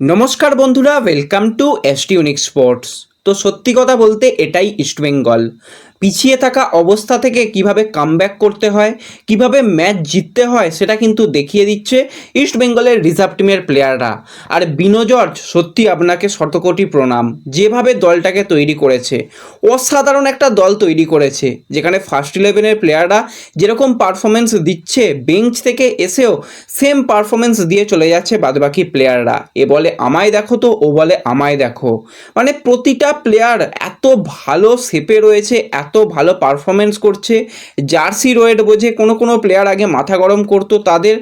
নমস্কার বন্ধুরা welcome to ST unique sports তো সত্যি কথা বলতে এটাই ইস্টবেঙ্গল পিছিয়ে থাকা অবস্থা থেকে কীভাবে কামব্যাক করতে হয়, কীভাবে ম্যাচ জিততে হয় সেটা কিন্তু দেখিয়ে দিচ্ছে ইস্টবেঙ্গলের রিজার্ভ টিমের প্লেয়াররা আর বিনো জর্জ, সত্যি আপনাকে শতকোটি প্রণাম। যেভাবে দলটাকে তৈরি করেছে, অসাধারণ একটা দল তৈরি করেছে, যেখানে ফার্স্ট ইলেভেনের প্লেয়াররা যেরকম পারফরমেন্স দিচ্ছে বেঞ্চ থেকে এসেও সেম পারফরমেন্স দিয়ে চলে যাচ্ছে বাদবাকি প্লেয়াররা এ বলে আমায় দেখো তো, ও বলে আমায় দেখো। মানে প্রতিটা প্লেয়ার এত ভালো শেপে রয়েছে এত ভালো পারফরমেন্স করছে। জার্সি রয়েড বোঝে, কোনো কোনো প্লেয়ার আগে মাথা গরম করতো, তাদের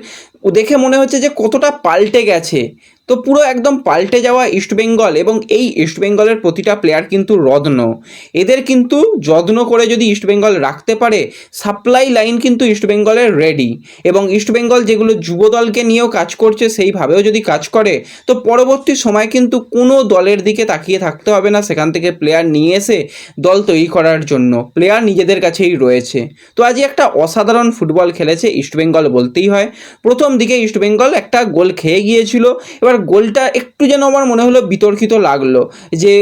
দেখে মনে হচ্ছে যে কতটা পাল্টে গেছে। তো পুরো একদম পাল্টে যাওয়া ইস্টবেঙ্গল এবং এই ইস্টবেঙ্গলের প্রতিটা প্লেয়ার কিন্তু রত্ন। এদের কিন্তু যত্ন করে যদি ইস্টবেঙ্গল রাখতে পারে সাপ্লাই লাইন কিন্তু ইস্টবেঙ্গলের রেডি এবং ইস্টবেঙ্গল যেগুলো যুব দলকে নিয়েও কাজ করছে, সেইভাবেও যদি কাজ করে, তো পরবর্তী সময় কিন্তু কোনো দলের দিকে তাকিয়ে থাকতে হবে না, সেখান থেকে প্লেয়ার নিয়ে এসে দল তৈরি করার জন্য। প্লেয়ার নিজেদের কাছেই রয়েছে। তো আজই একটা অসাধারণ ফুটবল খেলেছে ইস্টবেঙ্গল বলতেই হয়। প্রথম দিকে ইস্টবেঙ্গল একটা গোল খেয়ে গিয়েছিল, এবার গোলটা একটু যেন আমার মনে হলো বিতর্কিত লাগল যে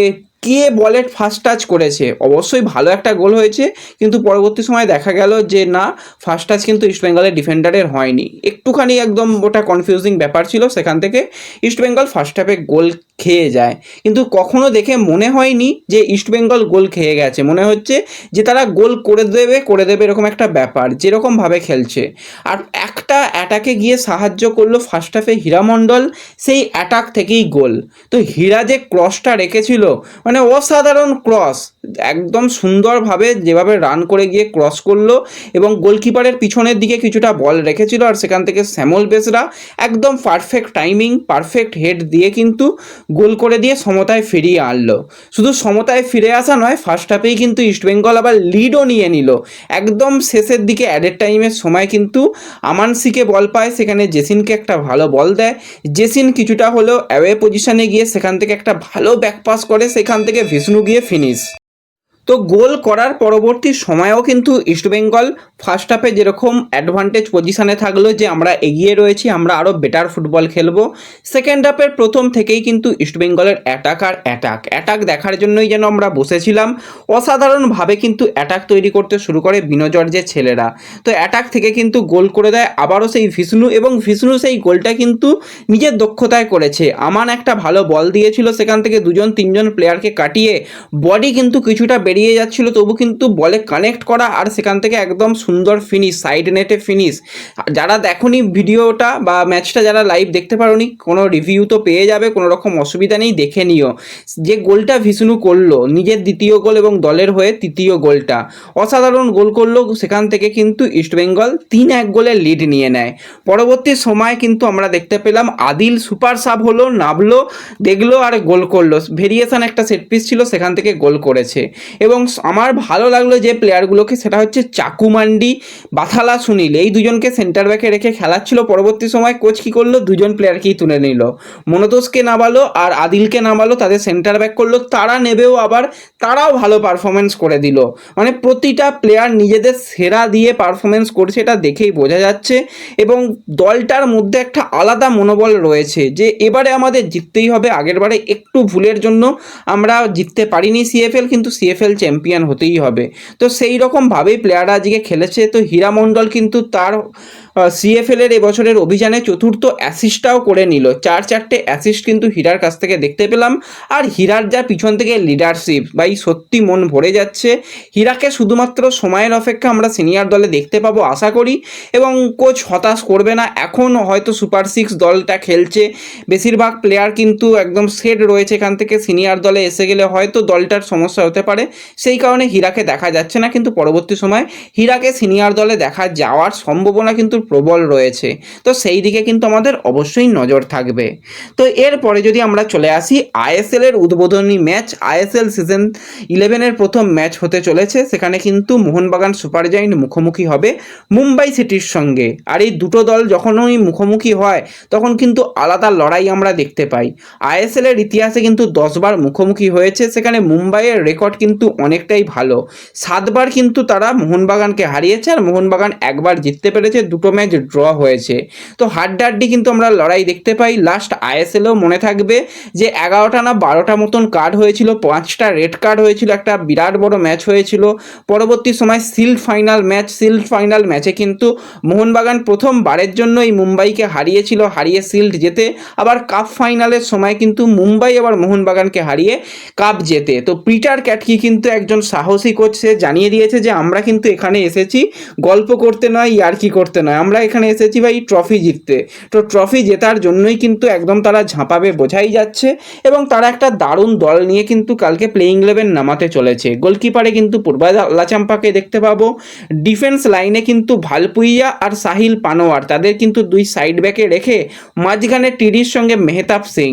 কে বলে ফার্স্ট টাচ করেছে? অবশ্যই ভালো একটা গোল হয়েছে, কিন্তু পরবর্তী সময় দেখা গেল যে না ফার্স্ট টাচ কিন্তু ইস্টবেঙ্গলের ডিফেন্ডারের হয়নি। একটুখানি একদম ওটা কনফিউজিং ব্যাপার ছিল সেখান থেকে ইস্টবেঙ্গল ফার্স্ট হাফে গোল খেয়ে যায়। কিন্তু কখনো দেখে মনে হয়নি যে ইস্টবেঙ্গল গোল খেয়ে গেছে। মনে হচ্ছে যে তারা গোল করে দেবে করে দেবে এরকম একটা ব্যাপার যেরকমভাবে খেলছে। আর একটা অ্যাটাকে গিয়ে সাহায্য করল ফার্স্ট হাফে হীরামণ্ডল সেই অ্যাটাক থেকেই গোল তো হীরা যে ক্রসটা রেখেছিল মানে অসাধারণ ক্রস। একদম সুন্দরভাবে যেভাবে রান করে গিয়ে ক্রস করল এবং গোলকিপারের পিছনের দিকে কিছুটা বল রেখেছিল আর সেখান থেকে শ্যামল বেসরা একদম পারফেক্ট টাইমিং পারফেক্ট হেড দিয়ে কিন্তু গোল করে দিয়ে সমতায় ফিরিয়ে আনলো। শুধু সমতায় ফিরে আসা নয় ফার্স্ট হাফেই কিন্তু ইস্টবেঙ্গল আবার লিডও নিয়ে নিল। একদম শেষের দিকে অ্যাডেড টাইমের সময় কিন্তু আমানসিকে বল পায়, সেখানে জেসিনকে একটা ভালো বল দেয়। জেসিন কিছুটা হলেও অ্যাওয়ে পজিশনে গিয়ে সেখান থেকে একটা ভালো ব্যাক পাস করে, সেখান থেকে ভিষ্ণু গিয়ে ফিনিশ তো গোল করার পরবর্তী সময়েও কিন্তু ইস্টবেঙ্গল ফার্স্ট হাফে যেরকম অ্যাডভান্টেজ পজিশানে থাকল যে আমরা এগিয়ে রয়েছি, আমরা আরও বেটার ফুটবল খেলব। সেকেন্ড হাফের প্রথম থেকেই কিন্তু ইস্টবেঙ্গলের অ্যাটাক আর অ্যাটাক অ্যাটাক দেখার জন্যই যেন আমরা বসেছিলাম, অসাধারণভাবে কিন্তু অ্যাটাক তৈরি করতে শুরু করে বিনোজর্জের ছেলেরা। তো অ্যাটাক থেকে কিন্তু গোল করে দেয় আবারও সেই ভিষ্ণু এবং ভিষ্ণু সেই গোলটা কিন্তু নিজের দক্ষতায় করেছে। আমান একটা ভালো বল দিয়েছিল সেখান থেকে দুজন, তিনজন প্লেয়ারকে কাটিয়ে বডি কিন্তু কিছুটা বেরিয়ে যাচ্ছিল, তবু কিন্তু বলে কানেক্ট করা আর সেখান থেকে একদম সুন্দর ফিনিশ সাইড নেটে ফিনিশ যারা দেখনি ভিডিওটা বা ম্যাচটা যারা লাইভ দেখতে পারোনি, কোনো রিভিউ তো পেয়ে যাবে, কোনো রকম অসুবিধা নেই, দেখে নিও। যে গোলটা ভিষ্ণু করল, নিজের দ্বিতীয় গোল এবং দলের হয়ে তৃতীয় গোলটা। অসাধারণ গোল করল, সেখান থেকে কিন্তু ইস্টবেঙ্গল তিন এক গোলের লিড নিয়ে নেয়। পরবর্তী সময় কিন্তু আমরা দেখতে পেলাম আদিল সুপার সাব হলো, নামলো, দেখল আর গোল করল। ভেরিয়েশন একটা সেট পিস ছিল, সেখান থেকে গোল করেছে। এবং আমার ভালো লাগল যে প্লেয়ারগুলোকে সেটা হচ্ছে চাকুমান্ডি বাথালা সুনীল। এই দুজনকে সেন্টার ব্যাকে রেখে খেলাচ্ছিল। পরবর্তী সময় কোচ কী করল? দুজন প্লেয়ারকেই তুলে নিল। মনোতোষকে নামালো আর আদিলকে নামালো, তাদের সেন্টার ব্যাক করল। তারা নেবেও আবার, তারাও ভালো পারফরমেন্স করে দিল। মানে প্রতিটা প্লেয়ার নিজেদের সেরা দিয়ে পারফরমেন্স করছে, এটা দেখেই বোঝা যাচ্ছে। এবং দলটার মধ্যে একটা আলাদা মনোবল রয়েছে যে, এবারে আমাদের জিততেই হবে আগেরবারে একটু ভুলের জন্য আমরা জিততে পারিনি সিএফএল কিন্তু সিএফএল চ্যাম্পিয়ন হতেই হবে। তো সেই রকমভাবেই প্লেয়াররা আজকে খেলেছে। তো হীরা মণ্ডল কিন্তু তার সিএফএলের এবছরের অভিযানে চতুর্থ অ্যাসিস্টটাও করে নিল। চার চারটে অ্যাসিস্ট কিন্তু হীরার কাছ থেকে দেখতে পেলাম। আর হীরার যা পিছন থেকে লিডারশিপ ভাই, সত্যি মন ভরে যাচ্ছে। হীরাকে শুধুমাত্র সময়ের অপেক্ষা আমরা সিনিয়র দলে দেখতে পাবো, আশা করি। এবং কোচ হতাশ করবে না। এখন হয়তো সুপার সিক্স দলটা খেলছে। বেশিরভাগ প্লেয়ার কিন্তু একদম সেট রয়েছে এখান থেকে। সিনিয়র দলে এসে গেলে হয়তো দলটার সমস্যা হতে পারে। সেই কারণে হীরাকে দেখা যাচ্ছে না। কিন্তু পরবর্তী সময় হীরাকে সিনিয়র দলে দেখা যাওয়ার সম্ভাবনা কিন্তু প্রবল রয়েছে। তো সেই দিকে কিন্তু আমাদের অবশ্যই নজর থাকবে। তো এরপরে যদি আমরা চলে আসি আইএসএল এর উদ্বোধনী ম্যাচ আইএসএল সিজন ইলেভেনের প্রথম ম্যাচ হতে চলেছে। সেখানে কিন্তু মোহনবাগান সুপার জায়েন্ট মুখোমুখি হবে মুম্বাই সিটির সঙ্গে। আর এই দুটো দল যখনই মুখোমুখি হয়, তখন কিন্তু আলাদা লড়াই আমরা দেখতে পাই। আইএসএল এর ইতিহাসে কিন্তু দশবার মুখোমুখি হয়েছে। সেখানে মুম্বাইয়ের রেকর্ড কিন্তু অনেকটাই ভালো। সাতবার কিন্তু তারা মোহনবাগানকে হারিয়েছে, আর মোহনবাগান একবার জিততে পেরেছে দুটো ম্যাচ ড্র হয়েছে। তো হাড্ডাহাড্ডি কিন্তু আমরা লড়াই দেখতে পাই। লাস্ট আইএসএলও মনে থাকবে যে এগারোটা না বারোটা মতন কার্ড হয়েছিল, পাঁচটা রেড কার্ড হয়েছিল, একটা বিরাট বড় ম্যাচ হয়েছিল। পরবর্তী সময় shield final match shield final ম্যাচে কিন্তু মোহনবাগান প্রথমবারের জন্য এই মুম্বাইকে হারিয়েছিল, হারিয়ে সিল্ড যেতে আবার কাপ ফাইনালের সময় কিন্তু মুম্বাই আবার মোহনবাগানকে হারিয়ে কাপ জেতে। তো পিটার ক্যাটকি কিন্তু একজন সাহসী কোচ সে জানিয়ে দিয়েছে যে আমরা কিন্তু এখানে এসেছি। গল্প করতে নয়, ইয়ার্কি করতে নয়। আমরা এখানে এসেছি ভাই ট্রফি জিততে। তো ট্রফি জেতার জন্যই কিন্তু একদম তারা ঝাঁপাবে বোঝাই যাচ্ছে এবং তারা একটা দারুণ দল নিয়ে কিন্তু কালকে প্লেইং ইলেভেন নামাতে চলেছে। গোলকিপারে কিন্তু পূর্বা লাচাম্পাকে দেখতে পাবো। ডিফেন্স লাইনে কিন্তু ভালপুইয়া আর সাহিল পানোয়ার, তাদের কিন্তু দুই সাইড ব্যাকে রেখে মাঝখানে টিডির সঙ্গে মেহতাব সিং।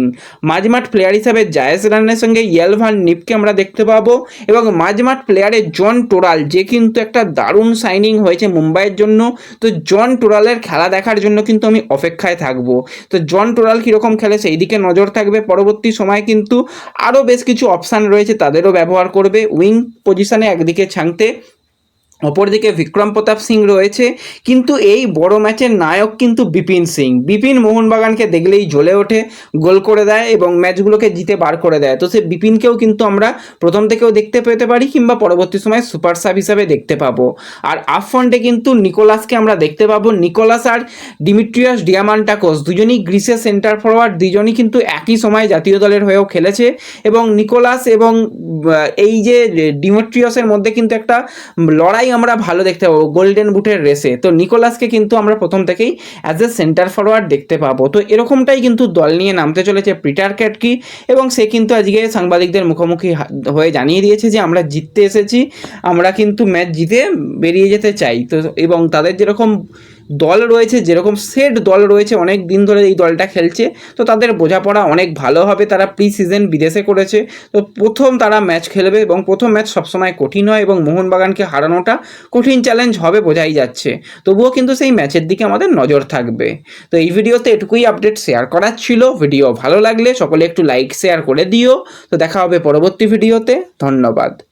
মাঝমাঠ প্লেয়ার হিসাবে জায়েজ রানের সঙ্গে ইয়েলভান নিপকে আমরা দেখতে পাবো এবং মাঝমাঠ প্লেয়ারে জন টোরাল, যে কিন্তু একটা দারুণ সাইনিং হয়েছে মুম্বাইয়ের জন্য। তো জন টোরালের খেলা দেখার জন্য কিন্তু আমি অপেক্ষায় থাকব। তো জন টোরাল কীরকম খেলে সেই দিকে নজর থাকবে। পরবর্তী সময় কিন্তু আরও বেশ কিছু অপশান রয়েছে, তাদেরও ব্যবহার করবে। উইং পজিশানে একদিকে ছাংতে অপরদিকে বিক্রম প্রতাপ সিং রয়েছে, কিন্তু এই বড় ম্যাচের নায়ক কিন্তু বিপিন সিং। বিপিন মোহনবাগানকে দেখলেই জ্বলে ওঠে, গোল করে দেয় এবং ম্যাচগুলোকে জিতে বার করে দেয়। তো সে বিপিনকেও কিন্তু আমরা প্রথম থেকেও দেখতে পেতে পারি কিংবা পরবর্তী সময় সুপার সাব হিসাবে দেখতে পাবো। আর আপ ফ্রন্টে কিন্তু নিকোলাসকে আমরা দেখতে পাবো। নিকোলাস আর ডিমিট্রিয়াস ডিয়ামান্টাকোস দুজনই গ্রিসের সেন্টার ফরওয়ার্ড দুজনই কিন্তু একই সময় জাতীয় দলের হয়েও খেলেছে এবং নিকোলাস এবং এই যে ডিমিট্রিয়াসের মধ্যে কিন্তু একটা লড়াই আমরা ভালো দেখতে পাবো। গোল্ডেন বুটের রেসে তো নিকোলাসকে কিন্তু আমরা প্রথম থেকেই অ্যাজ এ সেন্টার ফরওয়ার্ড দেখতে পাবো। তো এরকমটাই কিন্তু দল নিয়ে নামতে চলেছে পিটার ক্যাটকি এবং সে কিন্তু আজকে সাংবাদিকদের মুখোমুখি হয়ে জানিয়ে দিয়েছে যে আমরা জিততে এসেছি, আমরা কিন্তু ম্যাচ জিতে বেরিয়ে যেতে চাই। তো এবং তাদের যেরকম দল রয়েছে, যেরকম সেট দল রয়েছে, অনেক দিন ধরে এই দলটা খেলছে। তো তাদের বোঝাপড়া অনেক ভালো হবে। তারা প্রি সিজন বিদেশে করেছে। তো প্রথম তারা ম্যাচ খেলবে এবং প্রথম ম্যাচ সবসময় কঠিন হয় এবং মোহনবাগানকে হারানোটা কঠিন চ্যালেঞ্জ হবে বোঝাই যাচ্ছে। তবুও কিন্তু সেই ম্যাচের দিকে আমাদের নজর থাকবে। তো এই ভিডিওতে এটুকুই আপডেট শেয়ার করার ছিল। ভিডিও ভালো লাগলে সকলে একটু লাইক শেয়ার করে দিও। তো দেখা হবে পরবর্তী ভিডিওতে। ধন্যবাদ।